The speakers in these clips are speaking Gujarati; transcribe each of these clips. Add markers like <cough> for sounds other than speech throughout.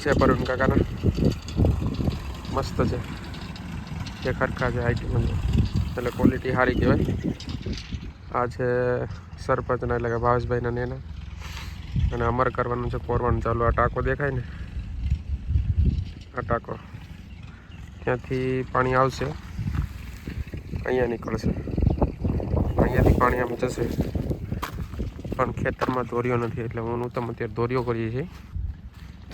છે પરુણ કાકાના. મસ્ત છે. જે ખરખા છે આઈટીમાં એટલે ક્વોલિટી સારી કહેવાય. આ છે સરપંચના, એટલે કે ભાવેશભાઈના નેના. અને અમર કરવાનું છે, કોરવાનું ચાલુ. આ ટાંકો દેખાય ને? આ ટાંકો. ત્યાંથી પાણી આવશે. અહીંયા નીકળશે. અહીંયાથી પાણી આમ જશે. પણ ખેતરમાં દોર્યો નથી, એટલે હું ઉત્તમ અત્યારે દોર્યો કરીએ છીએ.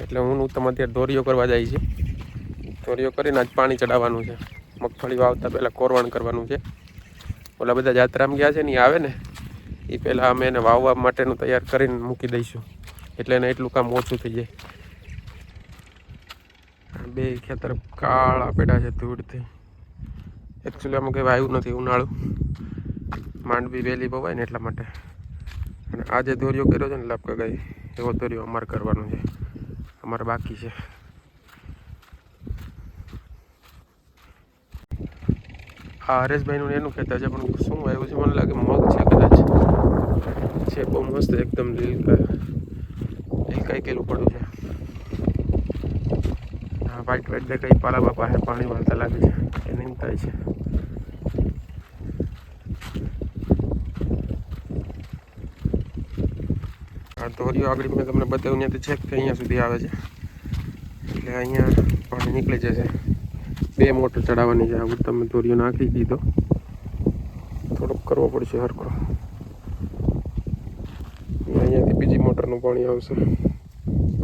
એટલે હું ઉત્તમ અત્યારે દોરીઓ કરવા જાય છે. દોરીઓ કરીને આજ પાણી ચડાવવાનું છે. મગફળી વાવતા પહેલાં કોરવાણ કરવાનું છે. ઓલા બધા જાત્રામાં ગયા છે ને એ આવે ને એ પહેલાં અમે એને વાવવા માટેનું તૈયાર કરીને મૂકી દઈશું. એટલે એને એટલું કામ ઓછું થઈ જાય. બે ખેતર કાળા પેડા છે ધૂળથી. એકચ્યુઅલી આમાં કંઈ વાયુ નથી, ઉનાળું. માંડવી વહેલી પવાય ને એટલા માટે. અને આ જે દોરીઓ કર્યો છે ને લાપકા એવો દોર્યો અમારે કરવાનો છે. અમારે બાકી છે. આ હરેશભાઈનું એનું કહેતા છે, પણ શું આવ્યું છે? મને લાગે મગ છે કદાચ. છે, બહુ મસ્ત એકદમ લીલકા લીલકાઈ કેલું પડ્યું છે. હા, વાઈટ વ્હાઈટ દેખાય, પાલા બાપા હે, પાણી વાળતા લાગે છે. એ નીમતાય છે આ ધોરીઓ આગળ મેં તમને બતાવ્યું, ત્યાંથી છેક અહીંયા સુધી આવે છે. એટલે અહીંયા પાણી નીકળી જશે. બે મોટર ચડાવવાની છે આવું તમે ધોરીઓ નાખી દીધો. થોડોક કરવો પડશે હરખો. અહીંયાથી બીજી મોટરનું પાણી આવશે.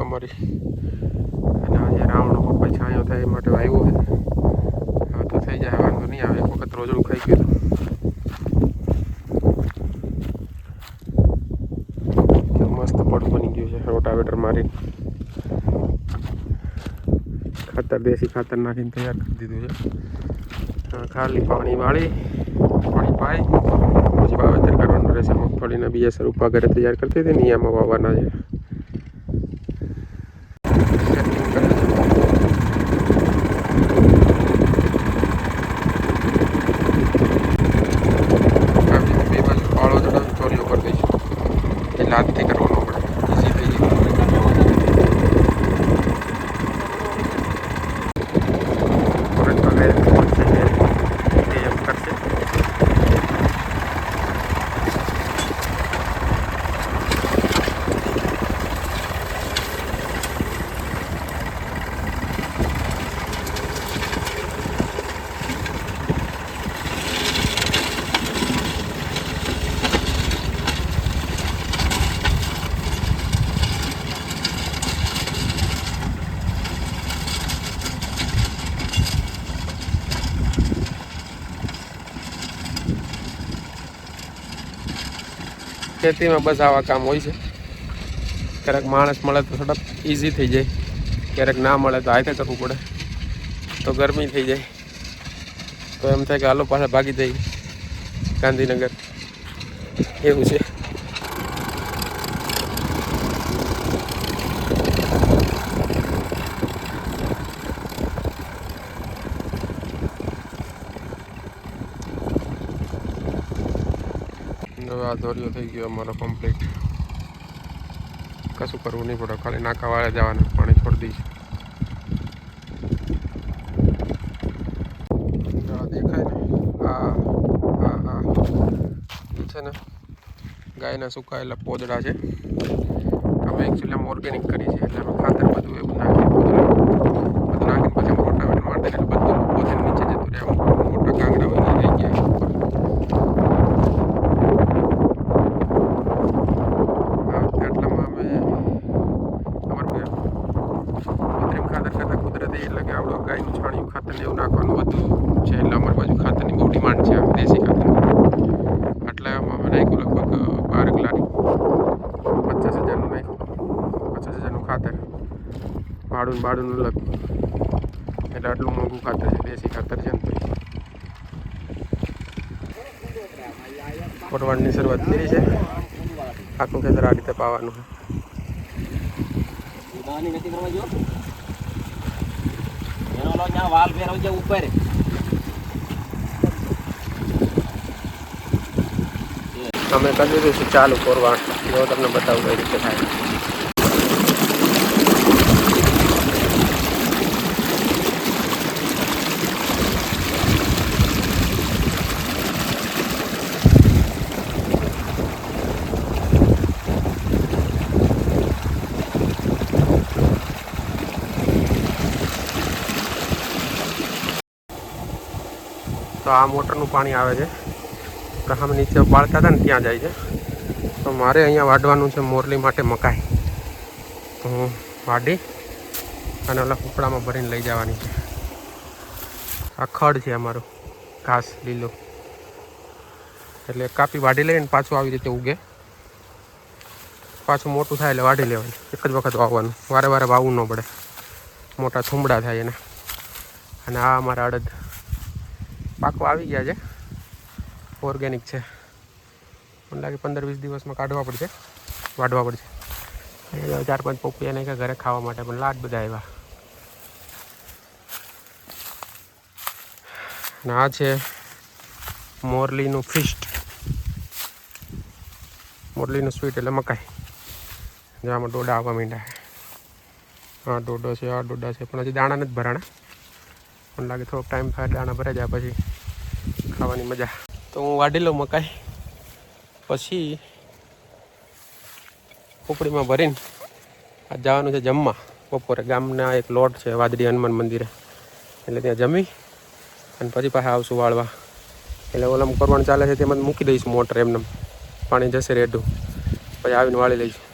અમારી. અને અહીંયા રાવણનો પપ્પા છાંયો થાય એ માટે આવ્યો છે. હવે તો થઈ જાય, વાંધો નહીં આવે. એક વખત રોજડું ખાઈ ગયું તો મસ્ત પડું બની ગયું છે રોટાવેટર મારી. ખાતર, દેશી ખાતર નાખીને તૈયાર કરી દીધું છે. ખાલી પાણી વાળી, પાણી પાઈ, પછી વાવેતર કરવાનું રહેશે. મગફળીના બીજા સર ઉપા ઘરે તૈયાર કરતી હતી ને ઈ વાવવાના છે Setting કરે છે. આવી બે બાજુ પાળો ચડાવી ચોરીઓ કરી દઈશું એટલે હાથથી કરવાનો પડે ઈઝી થઈ જાય ફરજ વગેરે પહોંચશે એ એમ કરશે ખેતીમાં બસ આવા કામ હોય છે. ક્યારેક માણસ મળે તો થોડાક ઇઝી થઈ જાય. ક્યારેક ના મળે તો હાથે કરવું પડે. તો ગરમી થઈ જાય. તો એમ થાય કે હાલો પાછા ભાગી જઈએ ગાંધીનગર. એવું છે હવે આ દોરીઓ થઈ ગયો અમારો કમ્પ્લીટ કશું કરવું નહીં પડે, ખાલી નાકાવાળા જવાનું, પાણી છોડી દઈશું. દેખાય ને? આ આ છે ને, ગાયના સુકાયેલા પોદડા છે. અમે એકચ્યુઅલી આમ ઓર્ગેનિક કરી છે એટલે અમે ખાતર બધું એવું નાખીએ પોદડા, બધું નાખીને પછી અમે રોટાવેટર માટે એટલે બધું પોતે નીચે જતું રહે આમ મોટા કાંગડા હોય ને એ રહી ગયા ઉપર આ આટલામાં અમે અમારે કૃત્રિમ ખાતર કરતાં એટલે ગાયનું છાણિયું ખાતર એવું નાખવાનું બધું છે એટલે અમારી બાજુ ખાતરની બહુ ડિમાન્ડ છે દેશી ખાતર એટલે અમે નાખ્યું લગભગ બાર લારી પચાસ હજારનું નાખ્યું. પચાસ હજારનું ખાતર. ભાડું બાળુંનું અલગ. એટલે આટલું મોંઘું ખાતર છે, દેશી ખાતર છે ને તો. કોટવાડની શરૂઆત કરી છે. આખું ખેતર આ રીતે પાવાનું છે. ઓલો ત્યાં વાલ ફેરવજે ઉપર. અમે કરી દીધું ચાલુ કરવા. જો તમને બતાવું કઈ રીતે થાય તો આ મોટરનું પાણી આવે છે. આપણે નીચે બાળતા હતા ને ત્યાં જાય છે. તો મારે અહીંયા વાઢવાનું છે મોરલી માટે મકાઈ. હું વાઢી અને ઓલા કૂપડામાં ભરીને લઈ જવાની છે. આ ખડ છે અમારું, ઘાસ, લીલો. એટલે કાપી વાઢી લઈને પાછું આવી રીતે ઉગે. પાછું મોટું થાય એટલે વાઢી લેવાનું. એક જ વખત વાવવાનું. વારે વારે વાવવું ન પડે. મોટા થુંબડા થાય એને. અને આ અમારા અડદ પાકો આવી ગયા છે. ઓર્ગેનિક છે. મને લાગે પંદર વીસ દિવસમાં કાઢવા પડશે. વાઢવા પડશે. ચાર પાંચ પપૈયા નાખ્યા ઘરે ખાવા માટે પણ લાટ બધા આવ્યા. અને આ છે મોરલીનું ફિસ્ટ મોરલીનું સ્વીટ એટલે મકાઈ. જેમાં ડોડા આવવા માંડ્યા હા ડોડો છે, આ ડોડા છે, પણ હજી દાણા નથી ભરાણા. મને લાગે થોડોક ટાઈમ થાય, દાણા ભરાઈ જાય પછી ખાવાની મજા. તો હું વાઢી લઉં મકાઈ. પછી કુકડીમાં ભરીને આ જવાનું છે જમવા. બપોરે ગામના એક લોટ છે, વાદળી હનુમાન મંદિરે. એટલે ત્યાં જમી અને પછી પાછા આવશું વાળવા. એટલે ઓલામ કરવાનું ચાલે છે તેમાં મૂકી દઈશું મોટર એમને પાણી જશે રેઢું પછી આવીને વાળી લઈશું.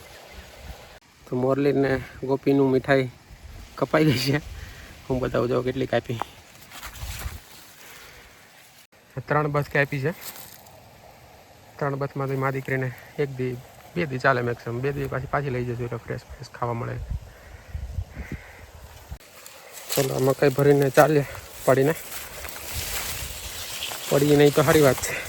તો મોરલીને ગોપીનું મીઠાઈ કપાઈ ગઈ છે. હું બતાવું જાઉં કેટલી કાપી ત્રણ બસ કાપી છે. ત્રણ બસમાંથી મા દીકરીને એક દી, બે દી ચાલે મેક્સિમમ બે દી પાછી પાછી લઈ જશું, એટલે ફ્રેશ ફ્રેશ ખાવા મળે. ચલો મકાઈ ભરીને ચાલીએ, પડીને. પડી નહીં તો સારી વાત છે.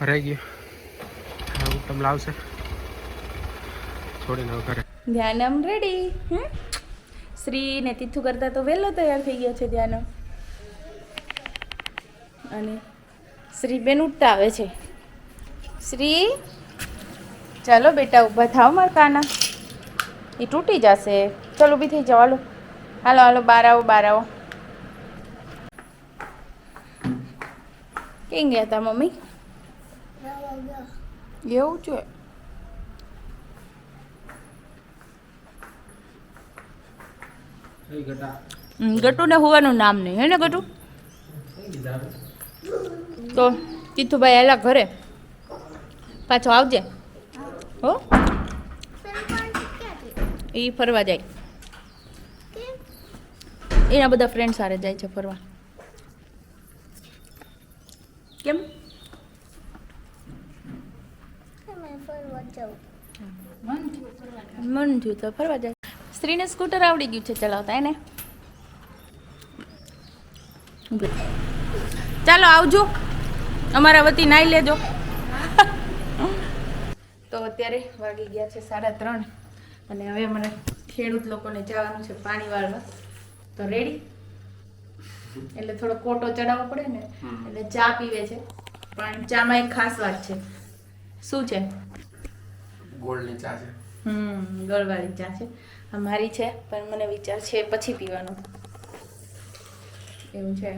ભરાઈ ગયું. ઉત્તમ લાવશે. છોડીને ઘરે. ધ્યાનમ રેડી હમ? શ્રી ને તીથું કરતા તો વહેલો તૈયાર થઈ ગયો છે ધ્યાનમ. અને શ્રી બેન ઉઠતા આવે છે. શ્રી, ચાલો બેટા ઊભા થાવ મારા કાના એ તૂટી જશે. ચાલો ઊભી થઈ જાઓ, હાલો. હાલો હાલો બાર આવો બાર આવો. કેમ ગયા તા મમ્મી? એવું છે. ગટુને હોવાનું નામ નહીં હે ને ગટુ? તો તીથુભાઈ આલા ઘરે? પાછો આવજે. હો? એ ફરવા જાય. એના બધા ફ્રેન્ડ સાથે જાય છે ફરવા. કેમ? મન થયું તો ફરવા જાય સ્ત્રીને સ્કૂટર આવડી ગયું છે ચલાવતા એને? ચાલો આવજો. અમારા વતી નાઈ લેજો. તો અત્યારે વાગી ગયા છે સાડા ત્રણ અને હવે મને ખેડૂત લોકોને જવાનું છે પાણી વાળવા તો રેડી એટલે થોડો કોટો ચડાવવો પડે ને એટલે ચા પીવે છે. પણ ચામાં એક ખાસ વાત છે. શું છે? ગોળની ચા છે. હમ ગોળવાળી ચા છે. આ મારી છે પણ મને વિચાર છે પછી પીવાનો. એવું છે.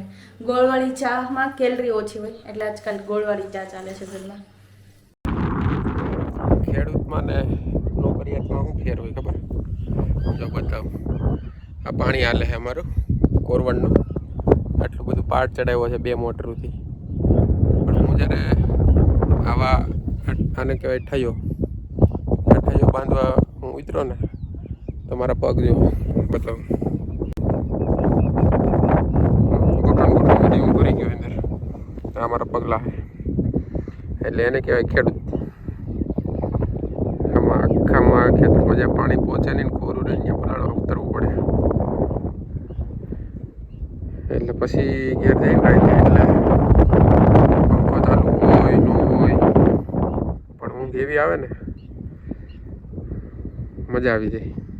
ગોળવાળી ચામાં કેલરી ઓછી હોય એટલે આજકાલ ગોળવાળી ચા ચાલે છે ઘરમાં. ખેડૂતમાં ને નોકરિયાતમાં શું ફેર હોય ખબર? જો બતાવું. આ પાણી હાલે છે અમારું કોરવણનું. આટલું બધું પાટ ચડાવ્યો છે બે મોટરોથી. પણ હું જ્યારે આવા આને કહેવાય ઠયો આ બાંધવા હું ઉતરો ને, તમારા પગ જો મતલબ. ગોઠણ ગોઠણ બધી ગયો અંદર. આ મારા પગલા. એટલે એને કહેવાય ખેડૂત. આમાં આખામાં ખેતરમાં જ્યાં પાણી પહોંચે નહીં કોરું રહે ત્યાં પલાળવા ઉતરવું પડે. એટલે પછી ઘેર જઈને રાતે એટલે. પંખો ચાલુ હોય, ન હોય. પણ ઊંઘ એવી આવે ને મજા આવી જાય.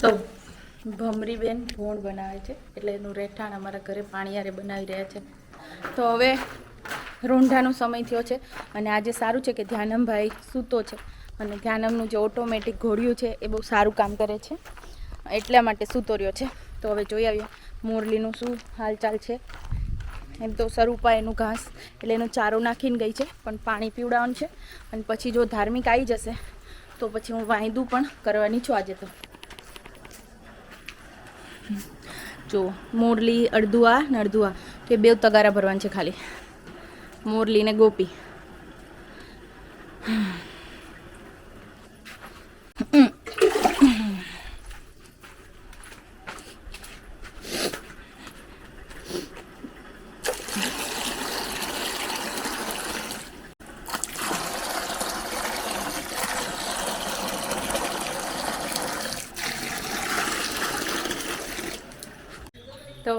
તો ભમરીબેન ભોણ બનાવે છે. એટલે એનું રહેઠાણ અમારા ઘરે પાણીયારે બનાવી રહ્યા છે. તો હવે રૂંઢાનો સમય થયો છે અને આજે સારું છે કે ધ્યાનમભાઈ સૂતો છે અને ધ્યાનમનું જે ઓટોમેટિક ઘોડિયું છે એ બહુ સારું કામ કરે છે. એટલા માટે સૂતો રહ્યો છે. તો હવે જોઈ આવીએ મોરલીનું શું હાલચાલ છે. એમ તો સરૂપા એનું ઘાસ એટલે એનો ચારો નાખીને ગઈ છે, પણ પાણી પીવડાવવાનું છે. અને પછી જો ધાર્મિક આવી જશે તો પછી હું વાંધું પણ કરવાની છું આજે તો. જો, મોરલી અડધું આ ને અડધું કે બે તગારા ભરવાના છે ખાલી. મોરલી ને ગોપી તો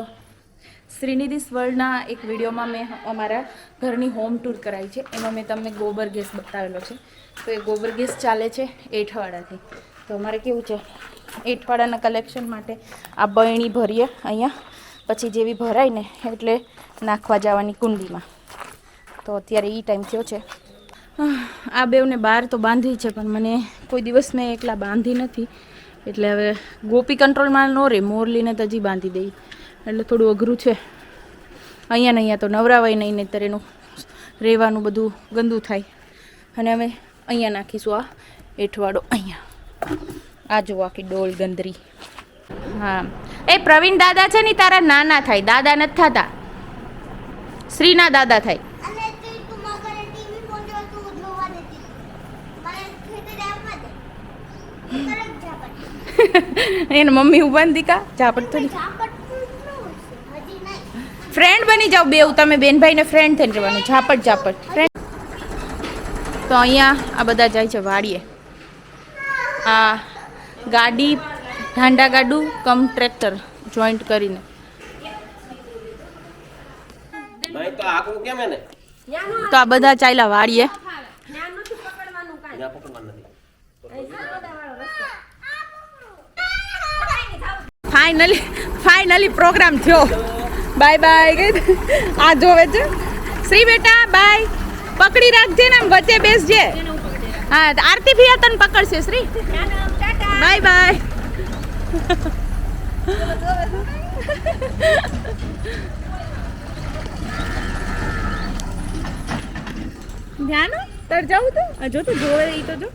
શ્રીનિધિસ વર્લ્ડના એક વિડીયોમાં મેં અમારા ઘરની હોમ ટૂર કરાવી છે. એમાં મેં તમને ગોબર ગેસ બતાવેલો છે. તો એ ગોબર ગેસ ચાલે છે એઠવાડાથી. તો અમારે કેવું છે? એઠવાડાના કલેક્શન માટે આ બરણી ભરીએ અહીંયા. પછી જેવી ભરાય ને એટલે નાખવા જવાની કુંડીમાં. તો અત્યારે એ ટાઈમ થયો છે. આ બેવને બહાર તો બાંધી છે, પણ મને કોઈ દિવસ મેં એકલા બાંધી નથી. એટલે હવે ગોપી કંટ્રોલમાં ન રહે મોરલીને તો હજી બાંધી દઈ. એટલે થોડું અઘરું છે. અહીંયા ને અહીંયા તો નવરાવાય નહીં નહીતર એનું રહેવાનું બધું ગંદુ થાય. અને અમે અહીંયા નાખીશું આ એઠવાડો અહીંયા. આ જુઓ આખી ડોલ ગંદરી. હા. એ પ્રવીણ દાદા છે ને તારા નાના થાય દાદા નથી થતા. શ્રીના દાદા થાય. તે તું તું <laughs> એને મમ્મી ઊભા દીકા ઝાપટ થોડી ઝાપટ કેટલું હશે હજી નહીં ફ્રેન્ડ બની જાઓ બેવ તમે બેનભાઈને ફ્રેન્ડ થઈને રહેવાનું. ઝાપટ ઝાપટ. ફ્રેન્ડ તો અહીંયા આ બધા જાય છે વાડીએ. આ ગાડી ઢાંડા ગાડું કમ ટ્રેક્ટર જોઈન્ટ કરીને. તો આ બધા ચાલ્યા વાડીએ. ફાઇનલી ફાઇનલી પ્રોગ્રામ થયો. બાય બાય ગઈ આ જોવે છે. શ્રી બેટા, બાય. પકડી રાખજે ને આમ વચ્ચે બેસજે. હા આરતી ભી તને પકડશે, શ્રી. Bye bye. ધ્યાન તાર જાવું તો? જો તો જોવે એ તો જો.